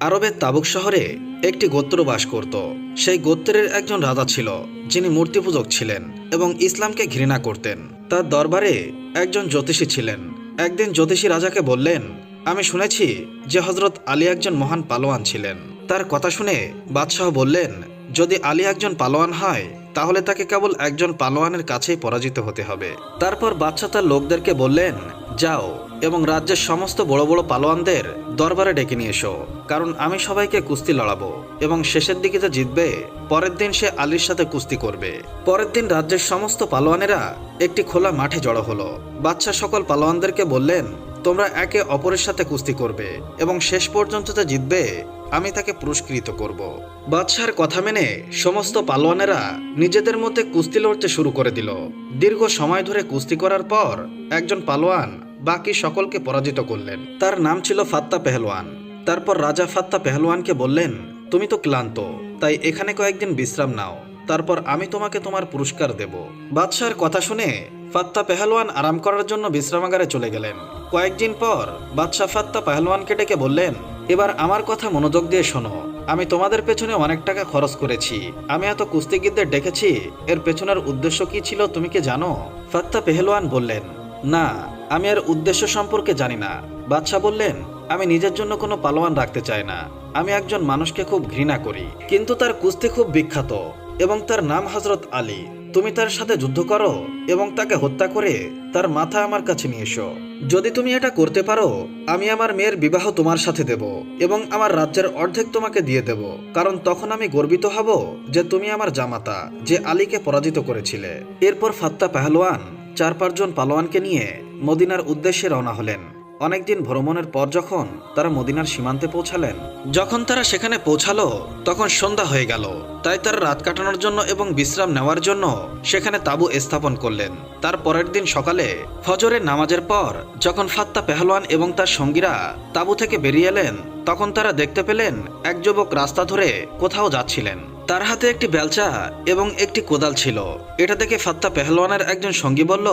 আরবের তাবুক শহরে একটি গোত্র বাস করত। সেই গোত্রের একজন রাজা ছিল, যিনি মূর্তি পূজক ছিলেন এবং ইসলামকে ঘৃণা করতেন। তার দরবারে একজন জ্যোতিষী ছিলেন। একদিন জ্যোতিষী রাজাকে বললেন, আমি শুনেছি যে হজরত আলী একজন মহান পালোয়ান ছিলেন। তার কথা শুনে বাদশাহ বললেন, যদি আলী একজন পালোয়ান হয় তাহলে তাকে কেবল একজন পালোয়ানের কাছেই পরাজিত হতে হবে। তারপর বাদশাহ তার লোকদেরকে বললেন, যাও এবং রাজ্যের সমস্ত বড় বড় পালোয়ানদের দরবারে ডেকে নিয়ে এসো, কারণ আমি সবাইকে কুস্তি লড়াবো এবং শেষের দিকে যে জিতবে, পরের দিন সে আলীর সাথে কুস্তি করবে। পরের দিন রাজ্যের সমস্ত পালোয়ানেরা একটি খোলা মাঠে জড়ো হলো। বাচ্চা সকল পালোয়ানদেরকে বললেন, তোমরা একে অপরের সাথে কুস্তি করবে এবং শেষ পর্যন্ত যে জিতবে আমি তাকে পুরস্কৃত করব। বাদশার কথা মেনে সমস্ত পালোয়ানেরা নিজেদের মধ্যে কুস্তি লড়তে শুরু করে দিল। দীর্ঘ সময় ধরে কুস্তি করার পর একজন পালোয়ান বাকি সকলকে পরাজিত করলেন। তার নাম ছিল ফাত্তা পেহলওয়ান। তারপর রাজা ফাত্তা পেহলওয়ানকে বললেন, তুমি তো ক্লান্ত, তাই এখানে কয়েকদিন বিশ্রাম নাও। তারপর আমি তোমাকে তোমার পুরস্কার দেব। বাদশার কথা শুনে ফাত্তা পেহলওয়ান আরাম করার জন্য বিশ্রামাগারে চলে গেলেন। কয়েকদিন পর বাদশাহ ফাত্তা পেহলওয়ানকে ডেকে বললেন, এবার আমার কথা মনোযোগ দিয়ে শোনো। আমি তোমাদের পেছনে অনেক টাকা খরচ করেছি। আমি এত কুস্তিগিরদের ডেকেছি। এর পেছনের উদ্দেশ্য কি ছিল তুমি কি জানো? ফাত্তা পেহলওয়ান বললেন, না, আমি এর উদ্দেশ্য সম্পর্কে জানি না। বাদশাহ বললেন, আমি নিজের জন্য কোনো পালোয়ান রাখতে চাই না। আমি একজন মানুষকে খুব ঘৃণা করি। কিন্তু তার কুস্তি খুব বিখ্যাত এবং তার নাম হজরত আলী। তুমি তার সাথে যুদ্ধ করো এবং তাকে হত্যা করে তার মাথা আমার কাছে নিয়ে এসো। যদি তুমি এটা করতে পারো, আমি আমার মেয়ের বিবাহ তোমার সাথে দেব এবং আমার রাজ্যের অর্ধেক তোমাকে দিয়ে দেব। কারণ তখন আমি গর্বিত হব যে তুমি আমার জামাতা, যে আলীকে পরাজিত করেছিলে। এরপর ফাত্তা পেহলোয়ান চার পাঁচজন পালোয়ানকে নিয়ে মদিনার উদ্দেশ্যে রওনা হলেন। অনেকদিন ভ্রমণের পর যখন তারা মদিনার সীমান্তে পৌঁছালেন, যখন তারা সেখানে পৌঁছালো, তখন সন্ধ্যা হয়ে গেল। তাই তারা রাত কাটানোর জন্য এবং বিশ্রাম নেওয়ার জন্য সেখানে তাঁবু স্থাপন করলেন। তার পরের দিন সকালে ফজরের নামাজের পর যখন ফাত্তা পেহলোয়ান এবং তার সঙ্গীরা তাঁবু থেকে বেরিয়ে এলেন, তখন তারা দেখতে পেলেন, এক যুবক রাস্তা ধরে কোথাও যাচ্ছিলেন। তার হাতে একটি বেলচা এবং একটি কোদাল ছিল। এটা দেখে ফাত্তা পেহলওয়ানের একজন সঙ্গী বলল,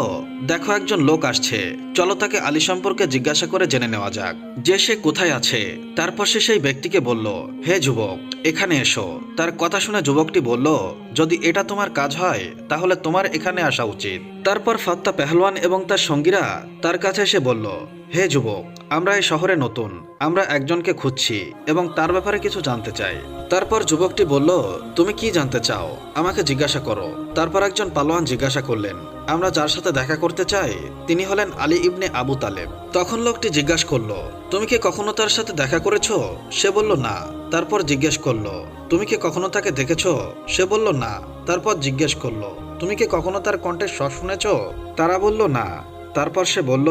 দেখো একজন লোক আসছে। চলো তাকে আলী সম্পর্কে জিজ্ঞাসা করে জেনে নেওয়া যাক। যে সে কোথায় আছে। তারপর সে সেই ব্যক্তিকে বলল, হে যুবক, এখানে এসো। তার কথা শুনে যুবকটি বলল, যদি এটা তোমার কাজ হয়, তাহলে তোমার এখানে আসা উচিত। তারপর ফাত্তা পেহলওয়ান এবং তার সঙ্গীরা তার কাছে এসে বলল, হে যুবক, আমরা এই শহরে নতুন। আমরা একজনকে খুঁজছি এবং তার ব্যাপারে কিছু জানতে চাই। তারপর যুবকটি বলল, তুমি কি জানতে চাও? আমাকে জিজ্ঞাসা করো। তারপর একজন পালোয়ান জিজ্ঞাসা করলেন, আমরা যার সাথে দেখা করতে চাই, তিনি হলেন আলী ইবনে আবু তালেব। তখন লোকটি জিজ্ঞাসা করল, তুমি কি কখনো তার সাথে দেখা করেছ? সে বলল, না। তারপর জিজ্ঞেস করল, তুমি কি কখনো তাকে দেখেছ? সে বলল, না। তারপর জিজ্ঞেস করল, তুমি কি কখনো তার কণ্ঠের স্বর শুনেছ? তারা বলল, না। তারপর সে বলল,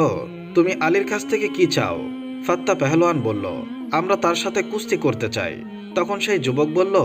তুমি আলীর কাছ থেকে কি চাও? ফাত্তা পেহলোয়ান বলল, আমরা তার সাথে কুস্তি করতে চাই। তখন সেই যুবক বলল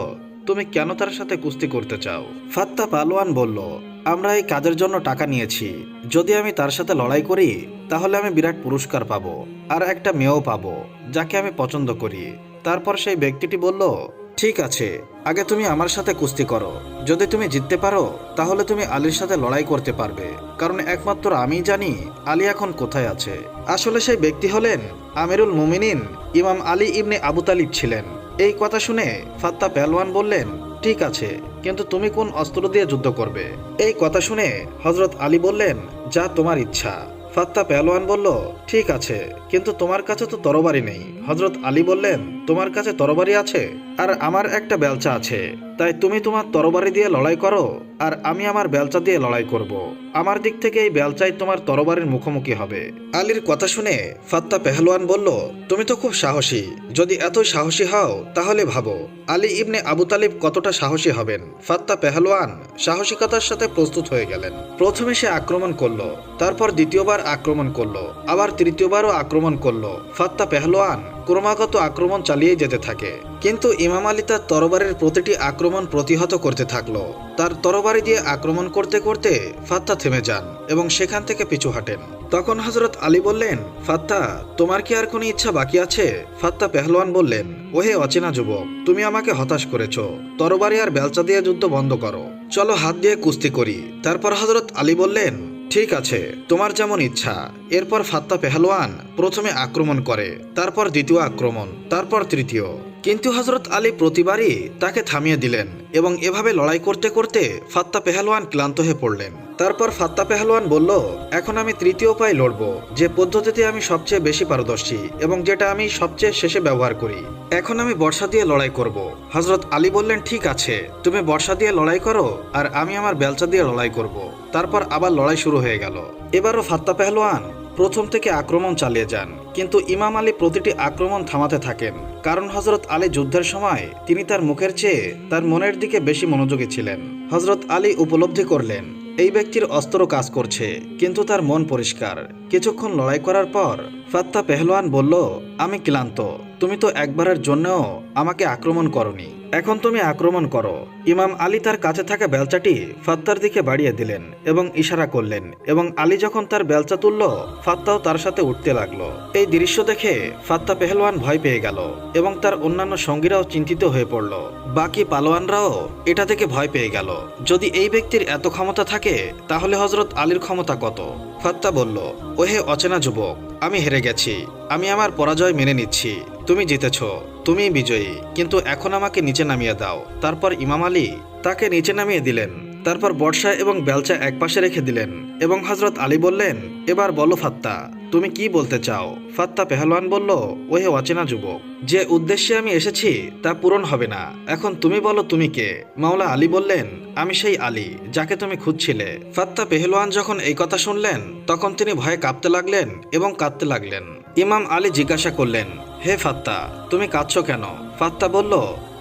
তুমি কেন তার সাথে কুস্তি করতে চাও? ফাত্তা পালোয়ান বলল, আমরা এই কাজের জন্য টাকা নিয়েছি। যদি আমি তার সাথে লড়াই করি, তাহলে আমি বিরাট পুরস্কার পাবো আর একটা মেয়েও পাবো, যাকে আমি পছন্দ করি। তারপর সেই ব্যক্তিটি বলল, ঠিক আছে, আগে তুমি আমার সাথে কুস্তি করো। যদি তুমি জিততে পারো, তাহলে তুমি আলীর সাথে লড়াই করতে পারবে। কারণ একমাত্র আমিই জানি আলী এখন কোথায় আছে। আসলে সেই ব্যক্তি হলেন আমিরুল মুমিনিন, ইমাম আলী ইবনে আবু তালিব ছিলেন। এই কথা শুনে ফাত্তা পেহলওয়ান বললেন, ঠিক আছে, কিন্তু তুমি কোন অস্ত্র দিয়ে যুদ্ধ করবে? এই কথা শুনে হজরত আলী বললেন, যা তোমার ইচ্ছা। ফাত্তা পেলওয়ান বলল, ঠিক আছে, কিন্তু তোমার কাছে তো তরবারি নেই। হজরত আলী বললেন তোমার কাছে তরবারি আছে? আর আমার একটা বেলচা আছে। তাই তুমি তোমার তরবারি দিয়ে লড়াই করো, আর আমি আমার বেলচা দিয়ে লড়াই করব। আমার দিক থেকে এই বেলচাই তোমার তরবারির মুখোমুখি হবে। আলীর কথা শুনে ফাত্তা পেহলোয়ান বলল, তুমি তো খুব সাহসী। যদি এত সাহসী হও, তাহলে ভাবো, আলী ইবনে আবু তালিব কতটা সাহসী হবেন? ফাত্তা পেহলোয়ান সাহসিকতার সাথে প্রস্তুত হয়ে গেলেন। প্রথমে সে আক্রমণ করল, তারপর দ্বিতীয়বার আক্রমণ করল, আবার তৃতীয়বারও আক্রমণ করল। ফাত্তা পেহলোয়ান ক্রমাগত আক্রমণ চালিয়ে যেতে থাকে। কিন্তু ইমাম আলী তার তরবারের প্রতিটি আক্রমণ প্রতিহত করতে থাকল। তার তরবারি দিয়ে আক্রমণ করতে করতে ফাত্তা থেমে যান এবং সেখান থেকে পিছু হাঁটেন। তখন হজরত আলী বললেন, ফাত্তা, তোমার কি আর কোনো ইচ্ছা বাকি আছে? ফাত্তা পেহলোয়ান বললেন, ওহে অচেনা যুবক, তুমি আমাকে হতাশ করেছ। তরবারি আর বেলচা দিয়ে যুদ্ধ বন্ধ করো। চলো হাত দিয়ে কুস্তি করি। তারপর হজরত আলী বললেন ঠিক আছে, তোমার যেমন ইচ্ছা। এরপর ফাত্তা পেহলোয়ান প্রথমে আক্রমণ করে, তারপর দ্বিতীয় আক্রমণ, তারপর তৃতীয়। কিন্তু হজরত আলী প্রতিবারই তাকে থামিয়ে দিলেন এবং এভাবে লড়াই করতে করতে ফাত্তা পেহলওয়ান ক্লান্ত হয়ে পড়লেন। তারপর ফাত্তা পেহলওয়ান বলল, এখন আমি তৃতীয় উপায় লড়ব, যে পদ্ধতিতে আমি সবচেয়ে বেশি পারদর্শী এবং যেটা আমি সবচেয়ে শেষে ব্যবহার করি। এখন আমি বর্ষা দিয়ে লড়াই করব। হজরত আলী বললেন, ঠিক আছে, তুমি বর্ষা দিয়ে লড়াই করো আর আমি আমার বেলচা দিয়ে লড়াই করব। তারপর আবার লড়াই শুরু হয়ে গেল। এবারও ফাত্তা পেহলোয়ান প্রথম থেকে আক্রমণ চালিয়ে যান। কিন্তু ইমাম আলী প্রতিটি আক্রমণ থামাতে থাকেন। কারণ হজরত আলী যুদ্ধের সময় তিনি তার মুখের চেয়ে তার মনের দিকে বেশি মনোযোগী ছিলেন। হজরত আলী উপলব্ধি করলেন, এই ব্যক্তির অস্ত্র কাজ করছে, কিন্তু তার মন পরিষ্কার। কিছুক্ষণ লড়াই করার পর ফাত্তা পেহলোয়ান বলল, আমি ক্লান্ত। তুমি তো একবারের জন্যও আমাকে আক্রমণ করনি। এখন তুমি আক্রমণ করো। ইমাম আলী তার কাছে থাকা বেলচাটি ফাত্তার দিকে বাড়িয়ে দিলেন এবং ইশারা করলেন এবং আলী যখন তার বেলচা তুলল, ফাত্তাও তার সাথে উঠতে লাগল। এই দৃশ্য দেখে ফাত্তা পেহলওয়ান ভয় পেয়ে গেল এবং তার অন্যান্য সঙ্গীরাও চিন্তিত হয়ে পড়ল। বাকি পালোয়ানরাও এটা থেকে ভয় পেয়ে গেল। যদি এই ব্যক্তির এত ক্ষমতা থাকে, তাহলে হজরত আলীর ক্ষমতা কত? ফাত্তা বলল ওহে অচেনা যুবক, আমি হেরে গেছি। আমি আমার পরাজয় মেনে নিচ্ছি। তুমি জিতেছ তুমি বিজয়ী। কিন্তু এখন আমাকে নিচে নামিয়ে দাও। তারপর ইমাম আলী তাকে নিচে নামিয়ে দিলেন। তারপর বর্ষা এবং বেলচা একপাশে রেখে দিলেন এবং হজরত আলী বললেন, এবার বলো ফাত্তা, তুমি কি বলতে চাও? ফাত্তা পেহলওয়ান বলল, ওহে অচেনা যুবক যে উদ্দেশ্যে আমি এসেছি তা পূরণ হবে না। এখন তুমি বলো তুমি কে? মাওলা আলী বললেন, আমি সেই আলী, যাকে তুমি খুঁজছিলে। ফাত্তা পেহলওয়ান যখন এই কথা শুনলেন, তখন তিনি ভয়ে কাঁপতে লাগলেন এবং কাঁদতে লাগলেন। ইমাম আলী জিজ্ঞাসা করলেন হে ফাত্তা, তুমি কাঁদছ কেন? ফাত্তা বলল,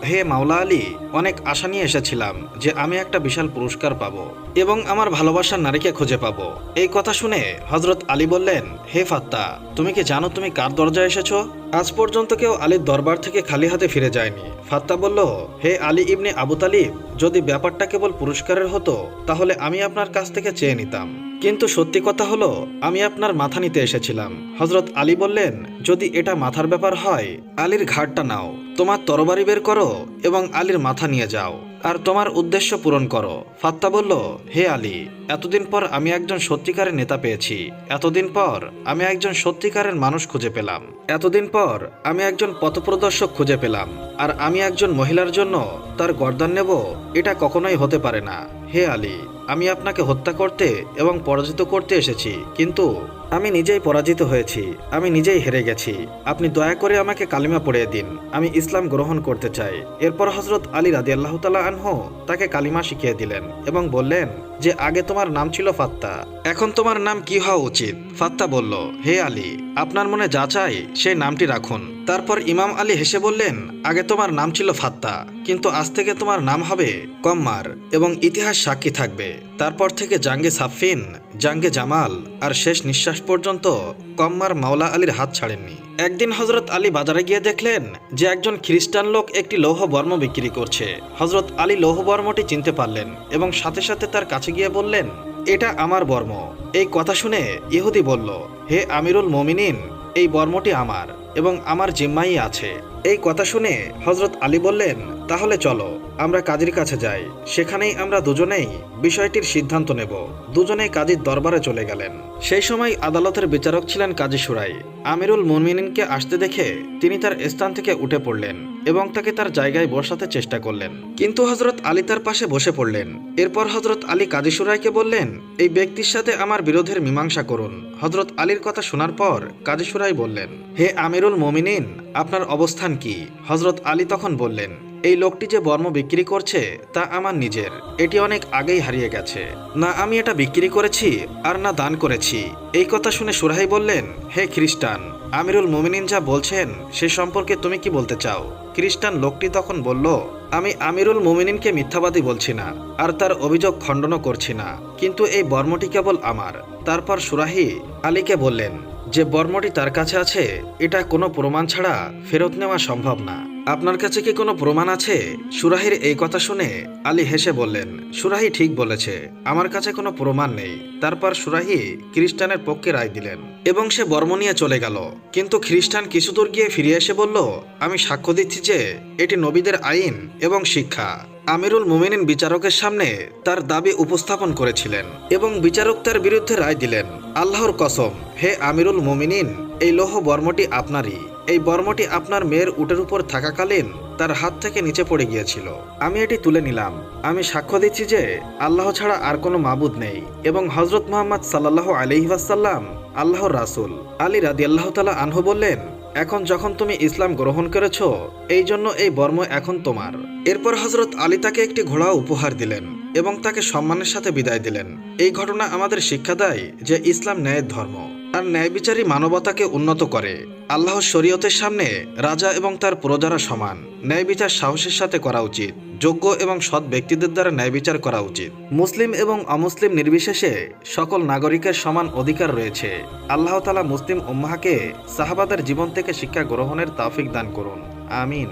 হে মাওলা আলী, অনেক আশা নিয়ে এসেছিলাম যে আমি একটা বিশাল পুরস্কার পাবো এবং আমার ভালোবাসার নারীকে খুঁজে পাব। এই কথা শুনে হজরত আলী বললেন, হে ফাত্তা, তুমি কি জানো তুমি কার দরজায় এসেছ? আজ পর্যন্ত কেউ আলীর দরবার থেকে খালি হাতে ফিরে যায়নি। ফাত্তা বলল, হে আলী ইবনে আবু তালিব, যদি ব্যাপারটা কেবল পুরস্কারের হতো, তাহলে আমি আপনার কাছ থেকে চেয়ে নিতাম। কিন্তু সত্যি কথা হলো, আমি আপনার মাথা নিতে এসেছিলাম। হজরত আলী বললেন, যদি এটা মাথার ব্যাপার হয়, আলীর ঘাটটা নাও। তোমার তরবারি বের করো এবং আলীর মাথা নিয়ে যাও। আর তোমার উদ্দেশ্য পূরণ করো। ফাত্তা বলল, হে আলী, এতদিন পর আমি একজন সত্যিকারের নেতা পেয়েছি। এতদিন পর আমি একজন সত্যিকারের মানুষ খুঁজে পেলাম। এতদিন পর আমি একজন পথপ্রদর্শক খুঁজে পেলাম। আর আমি একজন মহিলার জন্য তার গর্দান নেব, এটা কখনোই হতে পারে না। হে আলী আমি আপনাকে হত্যা করতে এবং পরাজিত করতে এসেছি, কিন্তু আমি নিজেই পরাজিত হয়েছি, আমি নিজেই হেরে গেছি। আপনি দয়া করে আমাকে কালিমা পড়িয়ে দিন, আমি ইসলাম গ্রহণ করতে চাই। এরপর হজরত আলী রাদি আল্লাহ তালা আনহু তাকে কালিমা শিখিয়ে দিলেন এবং বললেন, যে আগে তোমার নাম ছিল ফাত্তা, এখন তোমার নাম কি হওয়া উচিত? ফাত্তা বলল, হে আলী, আপনার মনে যা চাই, সেই নামটি রাখুন। তারপর ইমাম আলী হেসে বললেন, আগে তোমার নাম ছিল ফাত্তা, কিন্তু আজ থেকে তোমার নাম হবে কম্মার এবং ইতিহাস সাক্ষী থাকবে। তারপর থেকে জাঙ্গে সাফিন, জাঙ্গে জামাল, আর শেষ নিঃশ্বাস পর্যন্ত কম্মার মাওলা আলীর হাত ছাড়েননি। একদিন হজরত আলী বাজারে গিয়ে দেখলেন যে একজন খ্রিস্টান লোক একটি লৌহ বর্ম বিক্রি করছে। হজরত আলী লৌহ বর্মটি চিনতে পারলেন এবং সাথে সাথে তার কাছে গিয়ে বললেন, এটা আমার বর্ম। এই কথা শুনে ইহুদি বলল, হে আমিরুল মমিনিন, এই বর্মটি আমার। এবং আমার জিম্মাই আছে। এই কথা শুনে হজরত আলী বললেন, তাহলে চলো, আমরা কাজীর কাছে যাই। সেখানেই আমরা দুজনেই বিষয়টির সিদ্ধান্ত নেব। দুজনেই কাজীর দরবারে চলে গেলেন। সেই সময় আদালতের বিচারক ছিলেন কাজী সুরাই। আমিরুল মুমিনিনকে আসতে দেখে তিনি তার স্থান থেকে উঠে পড়লেন এবং তাকে তার জায়গায় বসাতে চেষ্টা করলেন। কিন্তু হজরত আলী তার পাশে বসে পড়লেন। এরপর হজরত আলী কাজী সুরাইকে বললেন, এই ব্যক্তির সাথে আমার বিরোধের মীমাংসা করুন। হজরত আলীর কথা শোনার পর কাজী সুরাই বললেন, হে আমিরুল মমিনিন, আপনার অবস্থান কি? হজরত আলী তখন বললেন, এই লোকটি যে বর্ম বিক্রি করছে, তা আমার নিজের। এটি অনেক আগেই হারিয়ে গেছে। না আমি এটা বিক্রি করেছি, আর না দান করেছি। এই কথা শুনে সুরাই বললেন, হে খ্রিস্টান, আমিরুল মুমিনিন যা বলছেন, সে সম্পর্কে তুমি কি বলতে চাও? খ্রিস্টান লোকটি তখন বলল, আমি আমিরুল মুমিনিনকে মিথ্যাবাদী বলছি না, আর তার অভিযোগ খণ্ডনও করছি না। কিন্তু এই বর্মটি কেবল আমার। তারপর সুরাহি আলীকে বললেন যে বর্মটি তার কাছে আছে, এটা কোনো প্রমাণ ছাড়া ফেরত নেওয়া সম্ভব না। আপনার কাছে কি কোনো প্রমাণ আছে? সুরাহির এই কথা শুনে আলী হেসে বললেন, সুরাহি ঠিক বলেছে, আমার কাছে কোনো প্রমাণ নেই। তারপর সুরাহি খ্রিস্টানের পক্ষে রায় দিলেন এবং সে বর্ম নিয়ে চলে গেল। কিন্তু খ্রিস্টান কিছু দূর গিয়ে ফিরে এসে বলল, আমি সাক্ষ্য দিচ্ছি যে এটি নবীদের আইন এবং শিক্ষা। আমিরুল মুমিনিন বিচারকের সামনে তার দাবি উপস্থাপন করেছিলেন এবং বিচারক তার বিরুদ্ধে রায় দিলেন। আল্লাহর কসম, হে আমিরুল মুমিনিন, এই লৌহ বর্মটি আপনারই। এই বর্মটি আপনার মেয়ের উটের উপর থাকাকালীন তার হাত থেকে নিচে পড়ে গিয়েছিল। আমি এটি তুলে নিলাম। আমি সাক্ষ্য দিচ্ছি যে আল্লাহ ছাড়া আর কোনো মাবুদ নেই এবং হজরত মোহাম্মদ সাল্লাহ আলহিহাসাল্লাম আল্লাহর রাসুল। আলী রাদি আল্লাহ তালা আনহু বললেন, এখন যখন তুমি ইসলাম গ্রহণ করেছ, এই জন্য এই বর্ম এখন তোমার। এরপর হজরত আলী তাকে একটি ঘোড়া উপহার দিলেন। এবং তাকে সম্মানের সাথে বিদায় দিলেন। এই ঘটনা আমাদের শিক্ষা দেয় যে ইসলাম ন্যায়ের ধর্ম। আর ন্যায় বিচারী মানবতাকে উন্নত করে। আল্লাহর শরীয়তের সামনে রাজা এবং তার প্রজারা সমান। ন্যায় বিচার সাহসের সাথে করা উচিত। যোগ্য এবং সৎ ব্যক্তিদের দ্বারা ন্যায় বিচার করা উচিত। মুসলিম এবং অমুসলিম নির্বিশেষে সকল নাগরিকের সমান অধিকার রয়েছে। আল্লাহ তালা মুসলিম উম্মাহকে সাহাবাদের জীবন থেকে শিক্ষা গ্রহণের তাফিক দান করুন। আমিন।